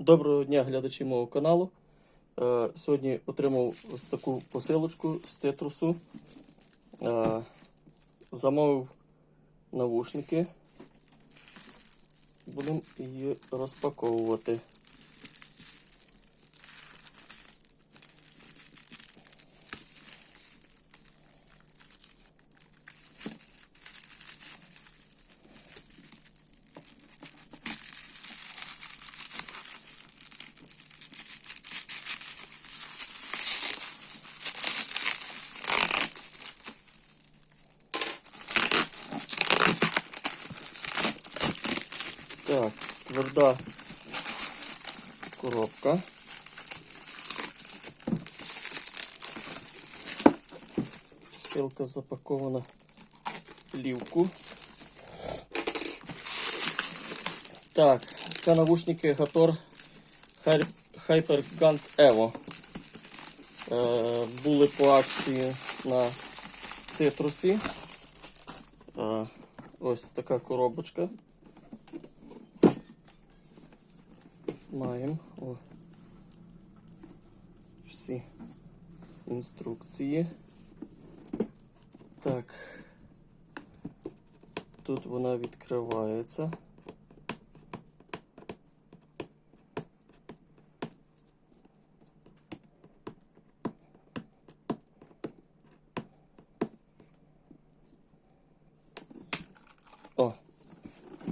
Доброго дня, глядачі мого каналу. Е, Сьогодні отримав ось таку посилочку з цитрусу. Е, Замовив навушники. Будемо її розпаковувати. Так, тверда коробка. Посилка запакована в плівку. Так, це навушники Gator HyperGant Evo. Е, були по акції на цитрусі. Е, ось така коробочка. Маємо о, всі інструкції. Так. Тут вона відкривається. О,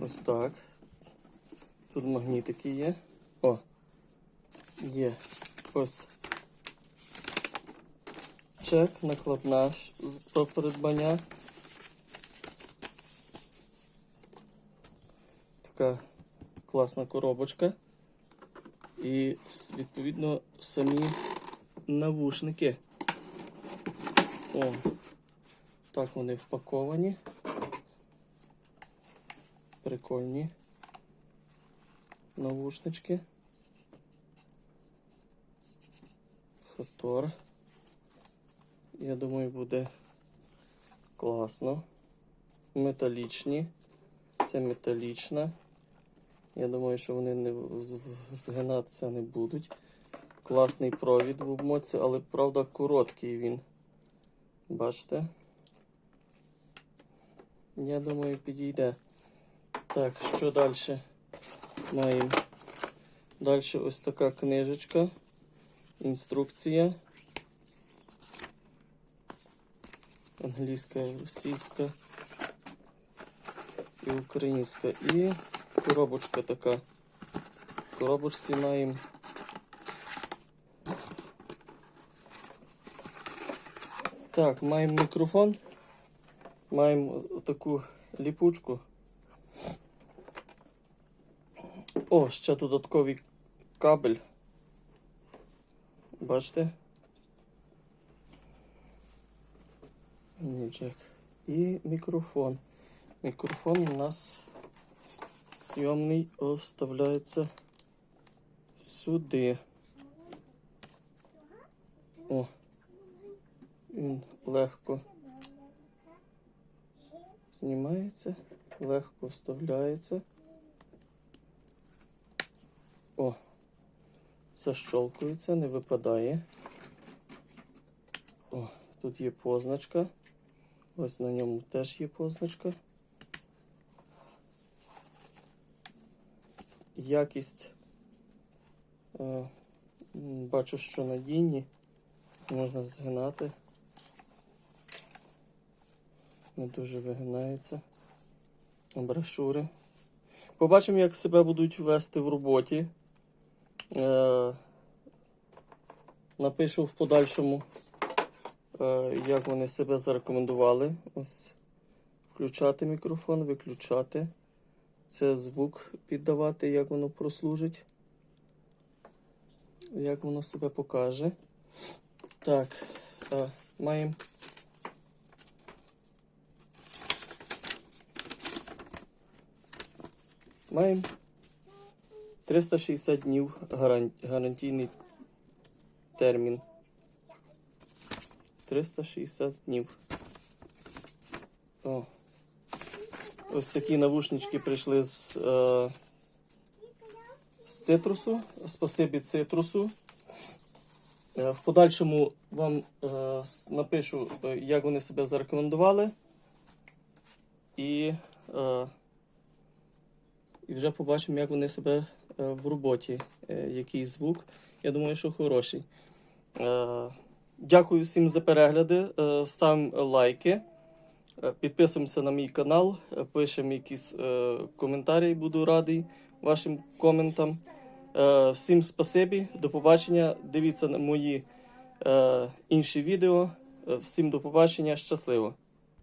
ось так. Тут магнітики є. О, є ось чек, накладна про придбання. Така класна коробочка. І відповідно самі навушники. О, так вони впаковані. Прикольні навушнички. Хатор. Я думаю, буде класно. Металічні. Це металічна. Я думаю, що вони не згинатися не будуть. Класний провід в обмотці, але правда короткий він. Бачите? Я думаю, підійде. Так, що далі маємо? Далі ось така книжечка. Інструкція. Англійська, російська і українська. І коробочка така. В коробочці маємо Так, маємо мікрофон. Маємо таку ліпучку. О, ще додатковий кабель. Бачите? Ні, джек. І мікрофон. Мікрофон у нас зйомний вставляється сюди. О, він легко знімається, легко вставляється. О, защолкується, не випадає. О, тут є позначка. Ось на ньому теж є позначка. Якість е, бачу, що надійні. Можна згинати. Не дуже вигинаються. Брошури. Побачимо, як себе будуть вести в роботі. Е, напишу в подальшому, е, як вони себе зарекомендували. Ось включати мікрофон, виключати. Це звук піддавати, як воно прослужить. Як воно себе покаже. Так, е, маємо. Маємо 360 днів гарантійний термін. 360 днів. О. Ось такі навушнички прийшли з, е, з цитрусу. Спасибі цитрусу. Е, В подальшому вам е, напишу, е, як вони себе зарекомендували. І, е, і вже побачимо, як вони себе в роботі. Е, який звук. Я думаю, що хороший. Е, дякую всім за перегляди. Е, ставимо лайки. Е, Підписуємося на мій канал, е, пишемо якісь е, коментарі, буду радий вашим коментам. Е, всім спасибі, до побачення. Дивіться на мої е, інші відео. Е, всім до побачення, щасливо!